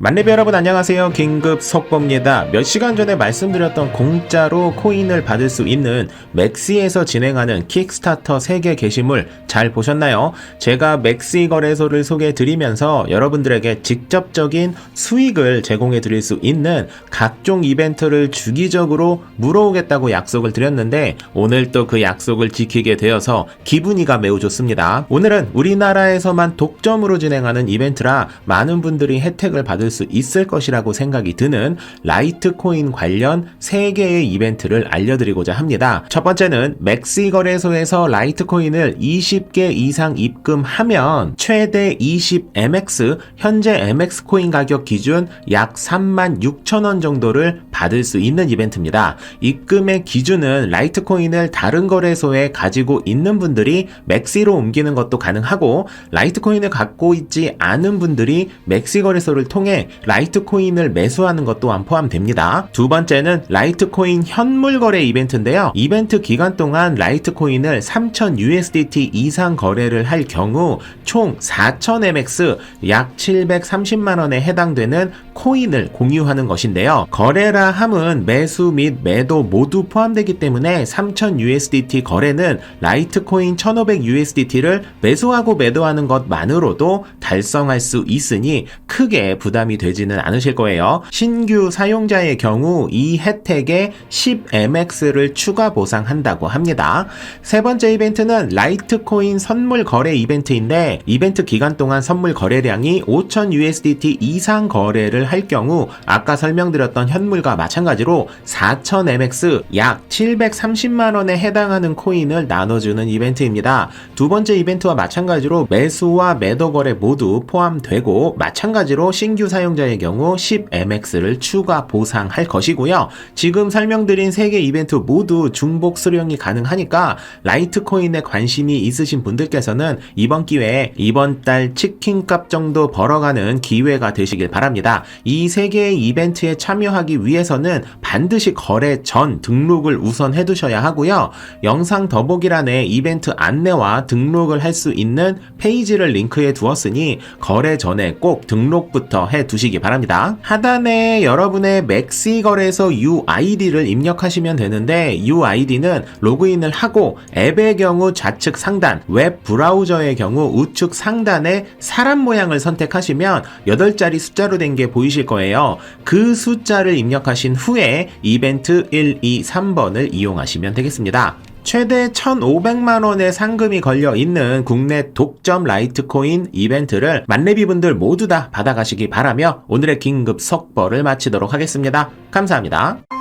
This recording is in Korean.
만렙 여러분 안녕하세요. 긴급 속보입니다. 몇 시간 전에 말씀드렸던 공짜로 코인을 받을 수 있는 맥시에서 진행하는 킥스타터 세계 게시물 잘 보셨나요? 제가 맥시 거래소를 소개해 드리면서 여러분들에게 직접적인 수익을 제공해 드릴 수 있는 각종 이벤트를 주기적으로 물어오겠다고 약속을 드렸는데 오늘 또 그 약속을 지키게 되어서 기분이가 매우 좋습니다. 오늘은 우리나라에서만 독점으로 진행하는 이벤트라 많은 분들이 혜택을 받을 수 있을 것이라고 생각이 드는 라이트코인 관련 3개의 이벤트를 알려드리고자 합니다. 첫 번째는 맥시 거래소에서 라이트코인을 20개 이상 입금하면 최대 20MX, 현재 MX 코인 가격 기준 약 3만 6천 원 정도를 받을 수 있는 이벤트입니다. 입금의 기준은 라이트코인을 다른 거래소에 가지고 있는 분들이 맥시로 옮기는 것도 가능하고 라이트코인을 갖고 있지 않은 분들이 맥시 거래소를 통해 라이트코인을 매수하는 것 또한 포함됩니다. 두 번째는 라이트코인 현물 거래 이벤트인데요. 이벤트 기간 동안 라이트코인을 3000 USDT 이상 거래를 할 경우 총 4000MX 약 730만 원에 해당되는 코인을 공유하는 것인데요. 거래라 함은 매수 및 매도 모두 포함되기 때문에 3000 USDT 거래는 라이트코인 1500 USDT를 매수하고 매도하는 것만으로도 달성할 수 있으니 크게 부담이 되지는 않으실 거예요. 신규 사용자의 경우 이 혜택에 10MX를 추가 보상한다고 합니다. 세 번째 이벤트는 라이트코인 선물 거래 이벤트인데 이벤트 기간 동안 선물 거래량이 5000 USDT 이상 거래를 할 경우 아까 설명드렸던 현물과 마찬가지로 4000MX 약 730만 원에 해당하는 코인을 나눠주는 이벤트입니다. 두 번째 이벤트와 마찬가지로 매수와 매도 거래 모두 포함되고 마찬가지로 신규 사용자의 경우 10MX를 추가 보상할 것이고요. 지금 설명드린 세개 이벤트 모두 중복 수령이 가능하니까 라이트코인에 관심이 있으신 분들께서는 이번 기회에 이번 달 치킨값 정도 벌어가는 기회가 되시길 바랍니다. 이세 개의 이벤트에 참여하기 위해서 는 반드시 거래 전 등록을 우선 해두셔야 하고요. 영상 더보기란에 이벤트 안내와 등록을 할 수 있는 페이지를 링크해 두었으니 거래 전에 꼭 등록부터 해 두시기 바랍니다. 하단에 여러분의 맥시 거래소 UID를 입력하시면 되는데 UID는 로그인을 하고 앱의 경우 좌측 상단, 웹 브라우저의 경우 우측 상단에 사람 모양을 선택하시면 8자리 숫자로 된 게 보이실 거예요. 그 숫자를 입력하 신 후에 이벤트 1, 2, 3번을 이용하시면 되겠습니다. 최대 1,500만 원의 상금이 걸려 있는 국내 독점 라이트코인 이벤트를 만렙이 분들 모두 다 받아가시기 바라며 오늘의 긴급 속보를 마치도록 하겠습니다. 감사합니다.